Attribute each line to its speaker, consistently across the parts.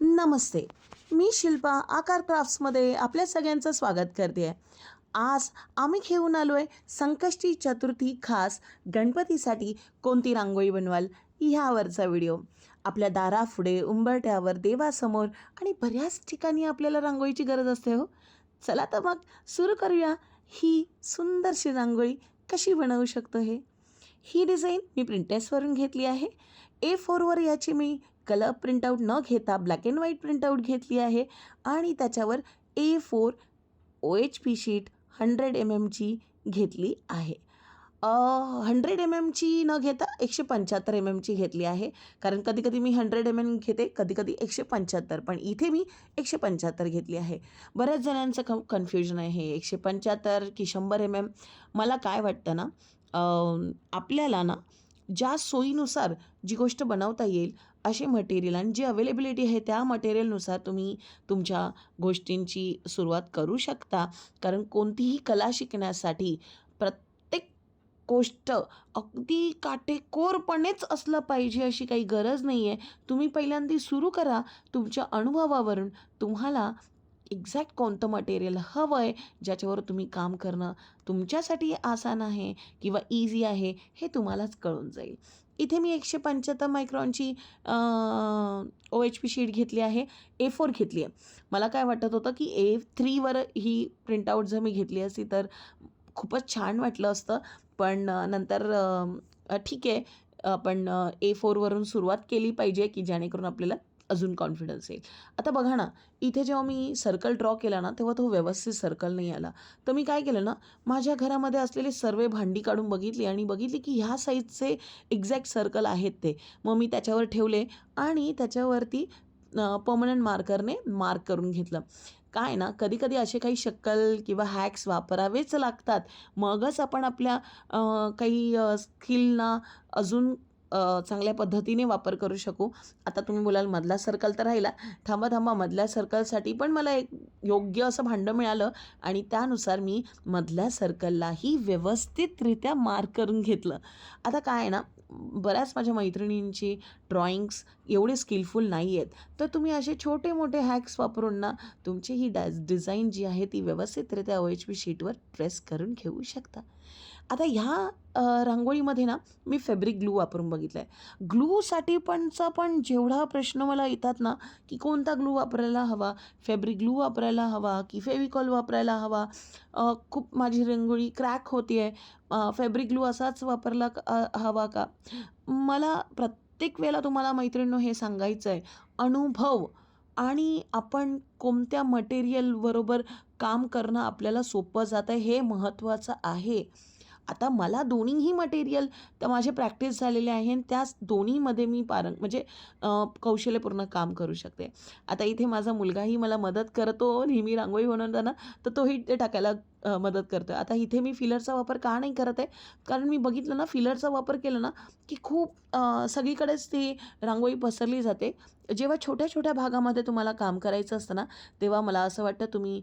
Speaker 1: नमस्ते. मी शिल्पा आकार क्राफ्ट्समध्ये आपल्या सगळ्यांचं स्वागत करते. आहे आज आम्ही घेऊन आलो आहे संकष्टी चतुर्थी खास गणपतीसाठी कोणती रांगोळी बनवाल ह्यावरचा व्हिडिओ. आपल्या दारापुढे उंबरट्यावर देवासमोर आणि बऱ्याच ठिकाणी आपल्याला रांगोळीची गरज असते हो. चला तर मग सुरू करूया. ही सुंदरशी रांगोळी कशी बनवू शकतो हे? ही डिझाईन मी प्रिंटेसवरून घेतली आहे. ए फोरवर याची मी कलर प्रिंटआउट न घेता ब्लॅक अँड व्हाईट प्रिंटआउट घेतली आहे आणि त्याच्यावर A four O H P sheet hundred M एमची घेतली आहे. हंड्रेड एम एमची न घेता एकशे पंच्याहत्तर एम एमची घेतली आहे. कारण कधी कधी मी हंड्रेड एम एम घेते कधी कधी एकशे पंच्याहत्तर पण इथे मी एकशे पंच्याहत्तर घेतली आहे. बऱ्याच जणांचं क कन्फ्युजन आहे एकशे पंच्याहत्तर की शंभर एम एम. मला काय वाटतं ना आपल्याला ना ज्या सोयीनुसार जी गोष्ट बनवता येईल असे मटेरियल आणि जी अवेलेबिलिटी आहे त्या मटेरियलनुसार तुम्ही तुमच्या गोष्टींची सुरुवात करू शकता. कारण कोणतीही कला शिकण्यासाठी प्रत्येक गोष्ट अगदी काटेकोरपणेच असलं पाहिजे अशी काही गरज नाही आहे तुम्ही पहिल्यांदा सुरू करा तुमच्या अनुभवावरून. तुम्हाला एक्झॅक्ट कोणतं मटेरियल हवं आहे ज्याच्यावर तुम्ही काम करणं तुमच्यासाठी आसान आहे किंवा इझी आहे हे तुम्हालाच कळून जाईल. इथे मी एकशे पंच्याहत्तर मायक्रॉनची ओ एच पी शीट घेतली आहे. ए फोर घेतली आहे. मला काय वाटत होतं की ए थ्रीवर ही प्रिंटआउट जर मी घेतली असती तर खूपच छान वाटलं असतं. पण नंतर ठीक आहे. आपण ए फोरवरून सुरुवात केली पाहिजे की जेणेकरून आपल्याला अजून कॉन्फिडन्स येईल. आता बघा ना इथे जेव्हा मी सर्कल ड्रॉ केला ना तेव्हा तो व्यवस्थित सर्कल नाही आला. तर मी काय केलं ना माझ्या घरामध्ये असलेली सर्व भांडी काढून बघितली आणि बघितली की ह्या साईजचे एक्झॅक्ट सर्कल आहेत ते. मग मी त्याच्यावर ठेवले आणि त्याच्यावरती पर्मनंट मार्करने मार्क करून घेतलं. काय ना कधीकधी असे काही शक्कल किंवा हॅक्स वापरावेच लागतात. मगच आपण आपल्या काही स्किलना अजून चांगल्या पद्धतीने वापर करू शकू. आता तुम्ही बोलाल मधला सर्कल तर राहिला. थांबा थांबा मधल्या सर्कलसाठी पण मला एक योग्य असं भांडं मिळालं आणि त्यानुसार मी मधल्या सर्कललाही व्यवस्थितरित्या मार्क करून घेतलं. आता काय आहे ना बऱ्याच माझ्या मैत्रिणींची ड्रॉइंग्स एवढे स्किलफुल नाही आहेत तर तुम्ही असे छोटे मोठे हॅक्स वापरून ना तुमची ही डा डिझाईन जी आहे ती व्यवस्थितरित्या ओ एच पी शीटवर प्रेस करून घेऊ शकता. आता ह्या रांगोळीमध्ये ना मी फॅब्रिक ग्लू वापरून बघितलं आहे ग्लूसाठी पणचा पण जेवढा प्रश्न मला येतात ना की कोणता ग्लू वापरायला हवा? फॅब्रिक ग्लू वापरायला हवा की फेविकॉल वापरायला हवा? खूप माझी रांगोळी क्रॅक होती आहे फॅब्रिक ग्लू असाच वापरला हवा का? मला प्रत्येक वेळेला तुम्हाला मैत्रिणींनो हे सांगायचं आहे अनुभव आणि आपण कोणत्या मटेरियलबरोबर काम करणं आपल्याला सोपं जातं हे महत्त्वाचं आहे. आता मला दोन्हीही मटेरियल तर माझे प्रॅक्टिस झालेले आहे आणि त्याच दोन्हीमध्ये मी पारंग म्हणजे कौशल्यपूर्ण काम करू शकते. आता इथे माझा मुलगाही मला मदत करतो नेहमी रांगोळी बनवताना तर तोही ते टाकायला मदत करतो आता इथे मी फिलरचा वापर का नाही करत आहे? कारण मी बघितलं ना फिलरचा वापर केला ना की खूप सगळीकडेच ती रांगोळी पसरली जाते. जेव्हा छोट्या छोट्या भागामध्ये तुम्हाला काम करायचं असतं ना तेव्हा मला असं वाटतं तुम्ही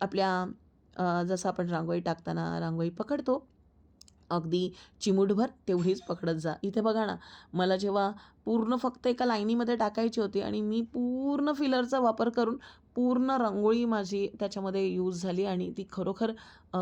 Speaker 1: आपल्या जसं आपण रांगोळी टाकताना रांगोळी पकडतो अगदी चिमूटभर तेवढीच पकडत जा. इथे बघा ना मला जेव्हा पूर्ण फक्त एका लाईनीमध्ये टाकायची होती आणि मी पूर्ण फिलरचा वापर करून पूर्ण रांगोळी माझी त्याच्यामध्ये यूज झाली आणि ती खरोखर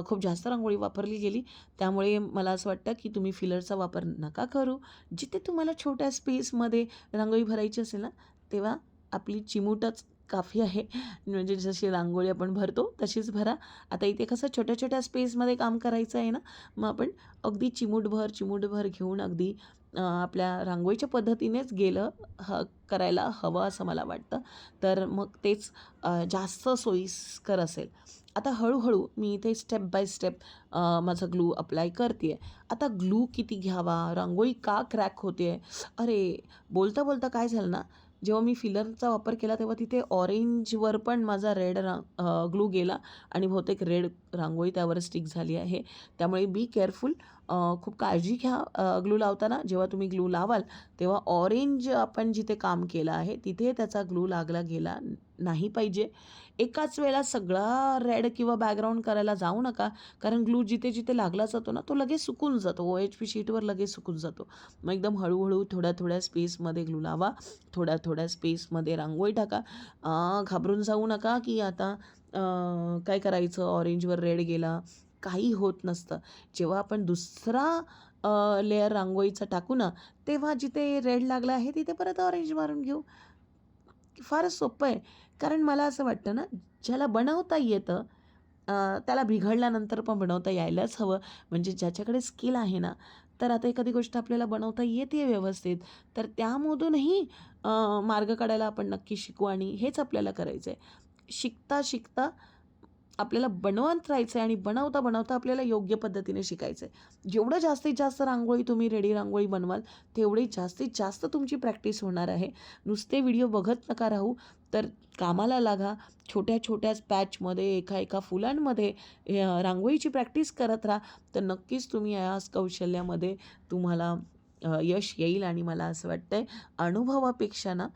Speaker 1: खूप जास्त रांगोळी वापरली गेली. त्यामुळे मला असं वाटतं की तुम्ही फिलरचा वापर नका करू. जिथे तुम्हाला छोट्या स्पेसमध्ये रांगोळी भरायची असेल ना तेव्हा आपली चिमूटच काफी आहे. म्हणजे जशी रांगोळी आपण भरतो तशीच भरा. आता इथे कसं छोट्या छोट्या स्पेसमध्ये काम करायचं आहे ना मग आपण अगदी चिमूटभर चिमूटभर घेऊन अगदी आपल्या रांगोळीच्या पद्धतीनेच गेलं ह करायला हवं असं मला वाटतं. तर मग तेच जास्त सोयीस्कर असेल. आता हळूहळू मी इथे स्टेप बाय स्टेप माझा ग्लू अप्लाय करते आहे आता ग्लू किती घ्यावा? रांगोळी का क्रॅक होते अरे बोलता बोलता काय झालं ना? जेव्हा मी फिलरचा वापर केला तेव्हा तिथे ऑरेंजवर पण माझा रेड रांग ग्लू गेला आणि बहुतेक रेड रांगोळी त्यावर स्टिक झाली आहे. त्यामुळे बी केअरफुल खूप काळजी घ्या ग्लू लावताना. जेव्हा तुम्ही ग्लू लावाल तेव्हा ऑरेंज आपण जिथे काम केलं आहे तिथे त्याचा ग्लू लागला गेला नाही पाहिजे. एकाच वेळेला सगळा रेड किंवा बॅकग्राऊंड करायला जाऊ नका कारण ग्लू जिथे जिथे लागला जातो ना तो लगेच सुकून जातो. ओ एच पी शीटवर लगेच सुकून जातो. मग एकदम हळूहळू थोड्या थोड्या स्पेसमध्ये ग्लू लावा थोड्या थोड्या स्पेसमध्ये रांगोळी टाका. घाबरून जाऊ नका की आता काय करायचं? ऑरेंजवर रेड गेला काही होत नसतं. जेव्हा आपण दुसरा लेअर रांगोळीचा टाकू ना तेव्हा जिथे रेड लागला आहे तिथे परत ऑरेंज मारून घेऊ. फारच सोपं आहे. कारण मला असं वाटतं ना ज्याला बनवता येतं त्याला बिघडल्यानंतर पण बनवता यायलाच हवं. म्हणजे ज्याच्याकडे स्किल आहे ना तर आता एखादी गोष्ट आपल्याला बनवता येते व्यवस्थित तर त्यामधूनही मार्ग काढायला आपण नक्की शिकू आणि हेच आपल्याला करायचं आहे शिकता शिकता आपल्याला बनवत राहायचं आहे आणि बनवता बनवता आपल्याला योग्य पद्धतीने शिकायचं आहे जेवढं जास्तीत जास्त रांगोळी तुम्ही रेडी रांगोळी बनवाल तेवढी जास्तीत जास्त तुमची प्रॅक्टिस होणार आहे. नुसते व्हिडिओ बघत नका राहू तर कामाला लागा. छोट्या छोट्या पॅचमध्ये एका एका फुलांमध्ये रांगोळीची प्रॅक्टिस करत राहा. तर नक्कीच तुम्ही या कौशल्यामध्ये तुम्हाला यश येईल आणि मला असं वाटतं आहे अनुभवापेक्षा ना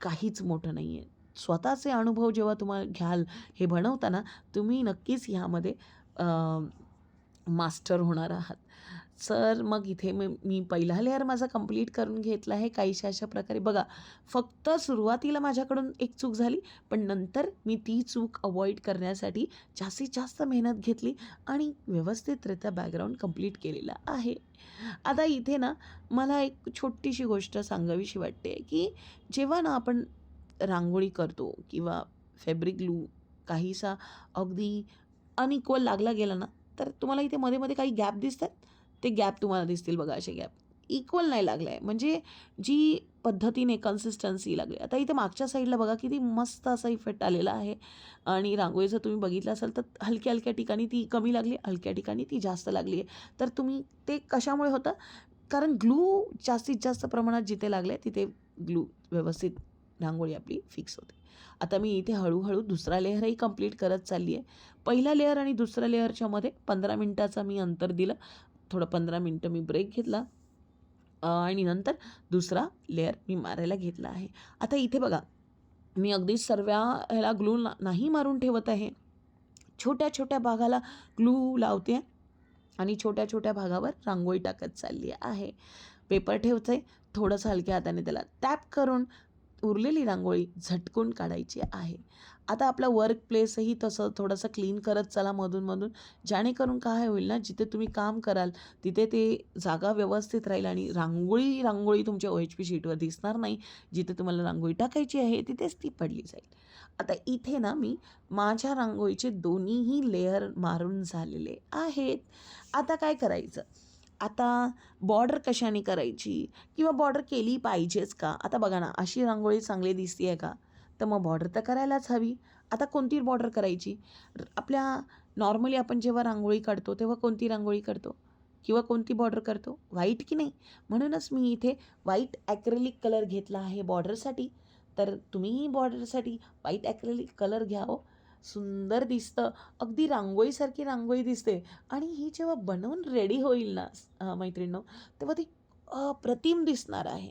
Speaker 1: काहीच मोठं नाही आहे स्वतःचे अनुभव जेव्हा तुम्हाला घ्याल हे बनवताना तुम्ही नक्कीच ह्यामध्ये मास्टर होणार आहात. सर मग इथे मी मी पहिला लेअर माझा कंप्लीट करून घेतला आहे. काहीशा अशा प्रकारे बघा फक्त सुरुवातीला माझ्याकडून एक चूक झाली पण नंतर मी ती चूक अवॉइड करण्यासाठी जास्तीत जास्त मेहनत घेतली आणि व्यवस्थितरित्या बॅकग्राऊंड कंप्लीट केलेला आहे. आता इथे ना मला एक छोटीशी गोष्ट सांगावीशी वाटते की जेव्हा ना आपण रांगोळी करतो किंवा फॅब्रिक ग्लू काहीसा अगदी अनइक्वल लागला गेला ना तर तुम्हाला इथे मध्ये मध्ये काही गॅप दिसतात? ते गॅप तुम्हाला दिसतील बघा असे गॅप इक्वल नाही लागलं आहे म्हणजे जी पद्धतीने कन्सिस्टन्सी लागली. आता इथे मागच्या साईडला बघा किती मस्त असा इफेक्ट आलेला आहे. आणि रांगोळी जर तुम्ही बघितलं असाल तर हलक्या हलक्या ठिकाणी ती कमी लागली हलक्या ठिकाणी ती जास्त लागली आहे. तर तुम्ही ते कशामुळे होतं? कारण ग्लू जास्तीत जास्त प्रमाणात जिथे लागले तिथे ग्लू व्यवस्थित रांगोळी आपली फिक्स होते. आता मी इथे हळूहळू दुसरा लेअरही कंप्लीट करत चालली आहे पहिला लेअर आणि दुसऱ्या लेअरच्या मध्ये पंधरा मिनटाचा मी अंतर दिलं. थोडं पंधरा मिनटं मी ब्रेक घेतला. आणि नंतर दुसरा लेअर मी मारायला घेतला आहे. आता इथे बघा मी अगदी सर्व ह्याला ग्लू ना नाही मारून ठेवत आहे. छोट्या छोट्या भागाला ग्लू लावते आणि छोट्या छोट्या भागावर रांगोळी टाकत चालली आहे. पेपर ठेवते थोडंसं हलक्या हाताने त्याला टॅप करून उरलेली रांगोळी झटकून काढायची आहे. आता आपला वर्क प्लेसही तसं थोडंसं क्लीन करत चला मधूनमधून जेणेकरून काय होईल ना जिथे तुम्ही काम कराल तिथे ते जागा व्यवस्थित राहील आणि रांगोळी रांगोळी तुमच्या ओ एच पी शीटवर दिसणार नाही. जिथे तुम्हाला रांगोळी टाकायची आहे तिथेच ती पडली जाईल. आता इथे ना मी माझ्या रांगोळीचे दोन्हीही लेअर मारून झालेले आहेत. आता काय करायचं? आता बॉर्डर कशाने करायची? किंवा बॉर्डर केली पाहिजेच का? आता बघा ना अशी रांगोळी चांगली दिसते आहे का? तर मग बॉर्डर तर करायलाच हवी. आता कोणती बॉर्डर करायची? आपल्या नॉर्मली आपण जेव्हा रांगोळी काढतो तेव्हा कोणती रांगोळी करतो किंवा कोणती बॉर्डर करतो? व्हाईट की नाही? म्हणूनच मी इथे व्हाईट ॲक्रेलिक कलर घेतला आहे बॉर्डरसाठी तर तुम्हीही बॉर्डरसाठी व्हाईट ॲक्रेलिक कलर घ्यावं सुंदर दिसतं. अगदी रांगोळीसारखी रांगोळी दिसते. आणि ही जेव्हा बनवून रेडी होईल ना अ, मैत्रिणींनो तेव्हा ती अप्रतिम दिसणार आहे.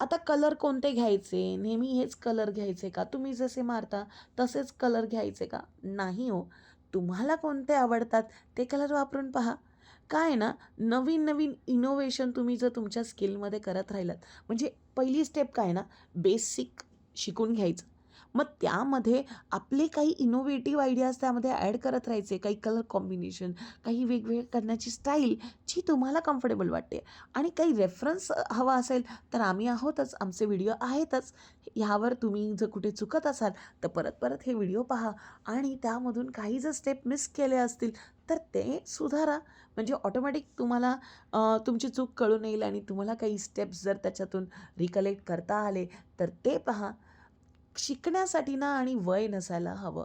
Speaker 1: आता कलर कोणते घ्यायचे? नेहमी हेच कलर घ्यायचे का? तुम्ही जसे मारता तसेच कलर घ्यायचे का? नाही हो. तुम्हाला कोणते आवडतात? ते कलर वापरून पहा. काय ना नवीन नवीन इनोव्हेशन तुम्ही जर तुमच्या स्किलमध्ये करत राहिलात म्हणजे पहिली स्टेप काय ना बेसिक शिकून घ्यायचं. मग त्यामध्ये आपले काही इनोव्हेटिव्ह आयडियाज त्यामध्ये ॲड करत राहायचे काही कलर कॉम्बिनेशन काही वेगवेगळे करण्याची स्टाईल जी तुम्हाला कम्फर्टेबल वाटते. आणि काही रेफरन्स हवा असेल तर आम्ही आहोतच आमचे व्हिडिओ आहेतच. ह्यावर तुम्ही जर कुठे चुकत असाल तर परत परत हे व्हिडिओ पहा. आणि त्यामधून काही जर स्टेप मिस केले असतील तर ते सुधारा. म्हणजे ऑटोमॅटिक तुम्हाला तुमची चूक कळून येईल आणि तुम्हाला काही स्टेप्स जर त्याच्यातून रिकलेक्ट करता आले तर ते पहा. शिकण्यासाठी ना आणि वय नसायला हवं.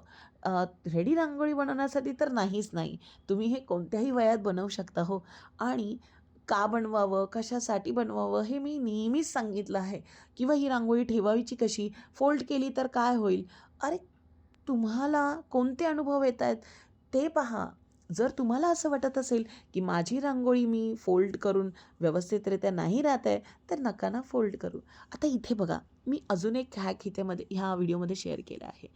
Speaker 1: रेडी रांगोळी बनवण्यासाठी तर नाहीच नाही. तुम्ही हे कोणत्याही वयात बनवू शकता हो. आणि का बनवावं कशासाठी बनवावं हे मी नेहमीच सांगितलं आहे. किंवा ही रांगोळी ठेवावीची कशी? फोल्ड केली तर काय होईल? अरे तुम्हाला कोणते अनुभव येत आहेत ते पहा. जर तुम्हाला असं वाटत असेल की माझी रांगोळी मी फोल्ड करून व्यवस्थितरित्या नाही राहत आहे तर नका ना फोल्ड करू. आता इथे बघा मी अजून एक हॅक इथेमध्ये ह्या व्हिडिओमध्ये शेअर केला आहे.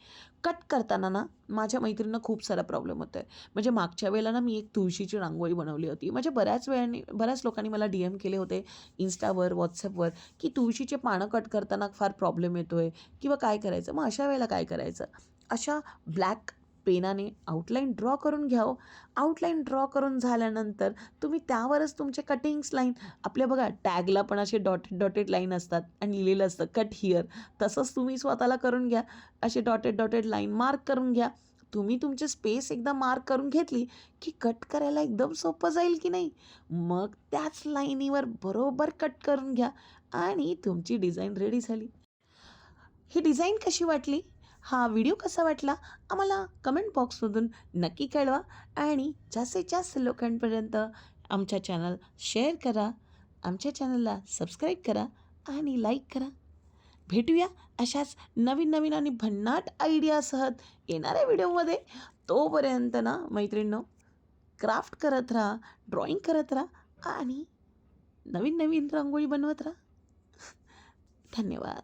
Speaker 1: कट करताना ना माझ्या मैत्रिणींना खूप सारा प्रॉब्लेम होतो आहे म्हणजे मागच्या वेळेला ना मी एक तुळशीची रांगोळी बनवली होती. म्हणजे बऱ्याच वेळाने बऱ्याच लोकांनी मला डी एम केले होते इन्स्टावर व्हॉट्सअपवर की तुळशीचे पानं कट करताना फार प्रॉब्लेम येतो आहे किंवा काय करायचं? मग अशा वेळेला काय करायचं? अशा ब्लॅक पेनाने आउटलाईन ड्रॉ करून घ्यावं. आउटलाईन ड्रॉ करून झाल्यानंतर तुम्ही त्यावरच तुमचे कटिंग्स लाईन आपल्या बघा टॅगला पण असे डॉटेड डॉटेड लाईन असतात आणि लिहिलेलं असतं कट हिअर तसंच तुम्ही स्वतःला करून घ्या. असे डॉटेड डॉटेड लाईन मार्क करून घ्या. तुम्ही तुमचे स्पेस एकदा मार्क करून घेतली की कट करायला एकदम सोपं जाईल की नाही? मग त्याच लाईनीवर बरोबर कट करून घ्या आणि तुमची डिझाईन रेडी झाली. ही डिझाईन कशी वाटली? हा व्हिडिओ कसा वाटला आम्हाला कमेंट बॉक्समधून नक्की कळवा आणि जास्तीत जास्त लोकांपर्यंत आमच्या चॅनल शेअर करा आमच्या चॅनलला सबस्क्राईब करा आणि लाईक करा. भेटूया अशाच नवीन नवीन आणि भन्नाट आयडियासह येणाऱ्या व्हिडिओमध्ये. तोपर्यंत ना मैत्रिणींनो क्राफ्ट करत राहा ड्रॉईंग करत राहा आणि नवीन नवीन रांगोळी बनवत राहा. धन्यवाद.